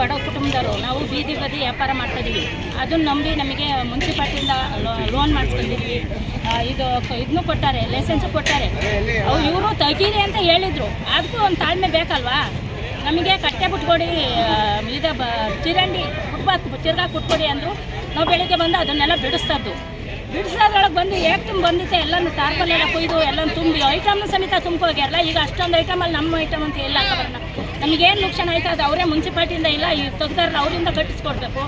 ಬಡ ಕುಟುಂಬದವರು, ನಾವು ಬೀದಿ ಬದಿ ವ್ಯಾಪಾರ ಮಾಡ್ತಾ ಇದೀವಿ ಅದನ್ನ ನಂಬಿ ನಮಗೆ ಮುನ್ಸಿಪಾಲ್ಟಿಯಿಂದ ಲೋನ್ ಮಾಡಿಸ್ಕೊಂಡಿದ್ವಿ ಇದು ಇದನ್ನು ಕೊಟ್ಟಾರೆ ಲೈಸೆನ್ಸು ಕೊಟ್ಟಾರೆ. ಅವು ಇವರು ತೆಗೀರಿ ಅಂತ ಹೇಳಿದರು. ಅದಕ್ಕೂ ಒಂದು ತಾಳ್ಮೆ ಬೇಕಲ್ವಾ? ನಮಗೆ ಕಟ್ಟೆ ಬಿಟ್ಕೊಡಿ ಇದು ಬ ಚಿರಂಡಿ ಫುಟ್ಪಾತ್ ಚಿರ್ಗಾ ಕುಟ್ಕೊಡಿ ಅಂದರು. ನಾವು ಬೆಳಿಗ್ಗೆ ಬಂದು ಅದನ್ನೆಲ್ಲ ಬಿಡಿಸ್ತದ್ದು ಬಿಡಿಸೋದ್ರೊಳಗೆ ಬಂದು ಹೇಗೆ ತುಂಬ ಬಂದಿತ್ತೆ, ಎಲ್ಲನೂ ತಾರ್ಪಲ್ಲೆಲ್ಲ ಕೊಯ್ದು, ಎಲ್ಲನೂ ತುಂಬಿ ಐಟಮ್ ಸಮೇತ ತುಂಬೋಗ್ಯಾರಲ್ಲ ಈಗ ಅಷ್ಟೊಂದು ಐಟಮಲ್ಲಿ ನಮ್ಮ ಐಟಮ್ ಅಂತ ಎಲ್ಲ ನಮಗೇನು ನುಕ್ಸಾನ ಆಯ್ತು ಅದು ಅವರೇ ಮುನ್ಸಿಪಾಲ್ಟಿಯಿಂದ ಇಲ್ಲ ಈ ತೆಗ್ದಾರಲ್ಲ ಅವರಿಂದ ಕಟ್ಟಿಸ್ಕೊಡ್ಬೇಕು.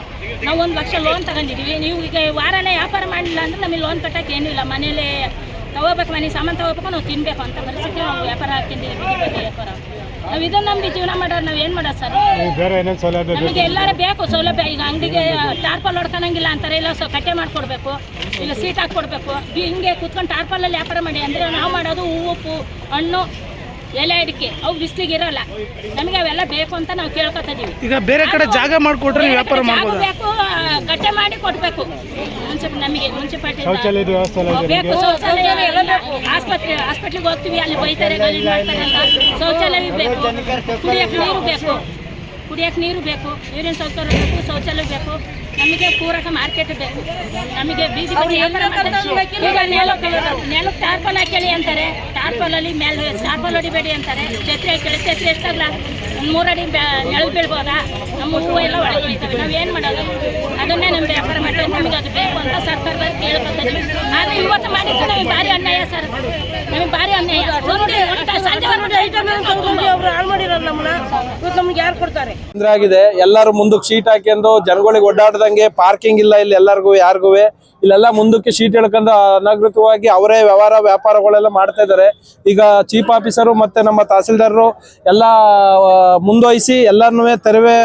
ನಾವು ಒಂದು ಲಕ್ಷ ಲೋನ್ ತಗೊಂಡಿದ್ದೀವಿ ನೀವು ಈಗ ವಾರನೇ ವ್ಯಾಪಾರ ಮಾಡಲಿಲ್ಲ ಅಂದ್ರೆ ನಮಗೆ ಲೋನ್ ಕಟ್ಟೋಕೆ ಏನೂ ಇಲ್ಲ. ಮನೇಲಿ ತಗೋಬೇಕು ಮನೆ ಸಾಮಾನು ತಗೋಬೇಕು ನಾವು ತಿನ್ನಬೇಕು ಅಂತ ಪರಿಸ್ಥಿತಿ ನಾವು ವ್ಯಾಪಾರ ಹಾಕಿದ್ದೀವಿ ವ್ಯಾಪಾರ. ನಾವು ಇದನ್ನ ನಂಬಿ ಜೀವನ ಮಾಡೋರು ನಾವು ಏನು ಮಾಡೋದು ಸರ್? ಬೇರೆ ಏನೇನು ಸೌಲಭ್ಯ ನಮಗೆ ಎಲ್ಲರೂ ಬೇಕು ಸೌಲಭ್ಯ. ಈಗ ಅಂಗಡಿಗೆ ಟಾರ್ಪಲ್ ಹೊಡ್ಕೊಳಂಗಿಲ್ಲ ಅಂತಾರೆ ಇಲ್ಲ ಸೊ ಕಟ್ಟೆ ಮಾಡಿಕೊಡ್ಬೇಕು ಇಲ್ಲ ಸೀಟ್ ಹಾಕ್ಕೊಡ್ಬೇಕು. ಹಿಂಗೆ ಕೂತ್ಕೊಂಡು ಟಾರ್ಪಲಲ್ಲಿ ವ್ಯಾಪಾರ ಮಾಡಿ. ಅಂದರೆ ನಾವು ಮಾಡೋದು ಹೂವು ಉಪ್ಪು ಹಣ್ಣು ಎಲೆ ಅಡಿಕೆ ಅವು ಬಿಸಿಲಿಗೆ ಇರೋಲ್ಲ ನಮಗೆ ಅವೆಲ್ಲ ಬೇಕು ಅಂತ ನಾವು ಕೇಳ್ಕೊತಿದೀವಿ. ಈಗ ಬೇರೆ ಕಡೆ ಜಾಗ ಮಾಡಿಕೊಟ್ರೆ ನೀವು ವ್ಯಾಪಾರ ಬೇಕು ಆ, ಕಟ್ಟೆ ಮಾಡಿ ಕೊಡಬೇಕು. ಸ್ವಲ್ಪ ನಮಗೆ ಮುನ್ಸಿಪಾಲ್ಟಿ ಶೌಚಾಲಯದ ವ್ಯವಸ್ಥೆ ಎಲ್ಲ ಇದೆ ಬೇಕು ಶೌಚಾಲಯ ಆಸ್ಪತ್ರೆ ಹಾಸ್ಪಿಟ್ಲಿಗೆ ಹೋಗ್ತೀವಿ ಅಲ್ಲಿ ಬೈತಾರೆ ಗಲೀಜು ಮಾಡ್ತಾರೆ ಅಂತ. ಶೌಚಾಲಯ ಬೇಕು. ಕುಡಿಯಕ್ಕೆ ನೀರು ಬೇಕು. ಕುಡಿಯಕ್ಕೆ ನೀರು ಬೇಕು ನೀರಿನ ಸೌಕರ್ಯ ಬೇಕು ಶೌಚಾಲಯ ಬೇಕು. ನಮಗೆ ಪೂರಕ ಮಾರ್ಕೆಟ್ ಬೇಕು. ನಮಗೆ ಬೀದಿ ಬದಿ. ಈಗ ನೆಲಕ್ಕೆ ನೆಲಕ್ಕೆ ಟಾರ್ಪಲ್ ಹಾಕೇಳಿ ಅಂತಾರೆ. ಟಾರ್ಪಲಲ್ಲಿ ಮೇಲೆ ಟಾರ್ಪಲ್ ಹೊಡಿಬೇಡಿ ಅಂತಾರೆ. ಛತ್ರಿ ಹಾಕೇಳಿ ಛತ್ರಿ ಎಷ್ಟಾಗಲ್ಲ ಒಂದು ಮೂರಡಿ ನೆಲ ಬೀಳ್ಬೋದಾ? ನಮ್ಮ ಹೂವು ಎಲ್ಲ ಒಳಗೆ ಹೋಯ್ತವೆ ನಾವು ಏನು ಮಾಡೋದು? ಅದನ್ನೇ ನಮ್ಮ ವ್ಯಾಪಾರ ಮಾಡ್ತಾರೆ. ನಮಗೆ ಅದು ಬೇಕು ಅಂತ ಸರ್ಕಾರದಲ್ಲಿ ಕೇಳ್ಕೊತೀವಿ ಆದರೆ ಇವತ್ತು ಮಾಡಿದ್ದು ನಮಗೆ ಭಾರಿ ಅನ್ಯಾಯ ಸರ್. ನಮಗೆ ಭಾರಿ ಅನ್ಯಾಯ. ಆಗಿದೆ. ಎಲ್ಲರೂ ಮುಂದಕ್ಕೆ ಶೀಟ್ ಹಾಕೊಂಡು ಜನಗಳಿಗೆ ಓಡಾಡ್ದಂಗೆ ಪಾರ್ಕಿಂಗ್ ಇಲ್ಲ ಇಲ್ಲಿ ಎಲ್ಲರಿಗೂ, ಯಾರಿಗೂ. ಇಲ್ಲೆಲ್ಲ ಮುಂದಕ್ಕೆ ಶೀಟ್ ಹೇಳ್ಕೊಂಡು ಅನಾಗೃತವಾಗಿ ಅವರೇ ವ್ಯವಹಾರ, ವ್ಯಾಪಾರಗಳೆಲ್ಲ ಮಾಡ್ತಾ ಇದ್ದಾರೆ. ಈಗ ಚೀಫ್ ಆಫೀಸರು ಮತ್ತೆ ನಮ್ಮ ತಹಸೀಲ್ದಾರರು ಎಲ್ಲ ಮುಂದೊಯ್ಸಿ ಎಲ್ಲಾರನ್ನೂ ತೆರವೆ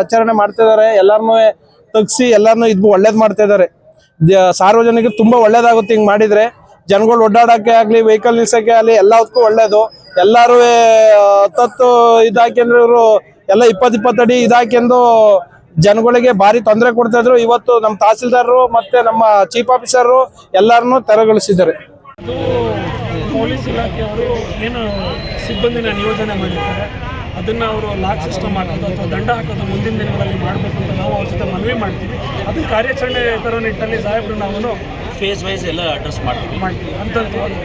ಆಚರಣೆ ಮಾಡ್ತಾ ಇದ್ದಾರೆ. ಎಲ್ಲಾರನ್ನೂ ತಗ್ಸಿ ಎಲ್ಲಾರನ್ನೂ ಇದು ಒಳ್ಳೇದ್ ಮಾಡ್ತಾ ಇದ್ದಾರೆ. ಸಾರ್ವಜನಿಕರು ತುಂಬಾ ಒಳ್ಳೇದಾಗುತ್ತೆ ಹಿಂಗ್ ಮಾಡಿದ್ರೆ. ಜನಗಳು ಓಡಾಡಕ್ಕೆ ಆಗ್ಲಿ ವೆಹಿಕಲ್ ನಿಲ್ಸಕ್ಕೆ ಆಗ್ಲಿ, ಎಲ್ಲದಕ್ಕೂ ಒಳ್ಳೇದು. ಎಲ್ಲಾರು ಹತ್ತತ್ತು ಇದಾಕೆಂದ್ರೆ ಇವರು ಎಲ್ಲ ಇಪ್ಪತ್ ಇಪ್ಪತ್ತಡಿ ಇದಾಕೆಂದು ಜನಗಳಿಗೆ ಭಾರಿ ತೊಂದರೆ ಕೊಡ್ತಾ ಇದ್ರು ಇವತ್ತು ನಮ್ಮ ತಹಸೀಲ್ದಾರರು ಮತ್ತೆ ನಮ್ಮ ಚೀಫ್ ಆಫೀಸರ್ ಎಲ್ಲರನ್ನು ತೆರಗೊಳಿಸಿದ್ದಾರೆ ಪೊಲೀಸ್ ಇಲಾಖೆಯವರು ಏನು ಸಿಬ್ಬಂದಿನ ನಿಯೋಜನೆ ಮಾಡಿದ್ದಾರೆ ಅದನ್ನು ಅವರು ಲಾಕ್ ಸಿಸ್ಟಮ್ ಹಾಕೋದು ಅಥವಾ ದಂಡ ಹಾಕೋದು ಮುಂದಿನ ದಿನಗಳಲ್ಲಿ ಮಾಡಬೇಕು ಅಂತ ನಾವು ಅವ್ರ ಜೊತೆ ಮನವಿ ಮಾಡ್ತೀವಿ. ಅದನ್ನ ಕಾರ್ಯಾಚರಣೆ ಥರ ನಿಟ್ಟಲ್ಲಿ ಸಾಹೇಬರು ನಾವು ಫೇಸ್ ವೈಸ್ ಎಲ್ಲ ಅಡ್ರೆಸ್ ಮಾಡ್ತೀವಿ. ಮಾಡ್ತೀವಿ. ಹಂತವಾಗಿ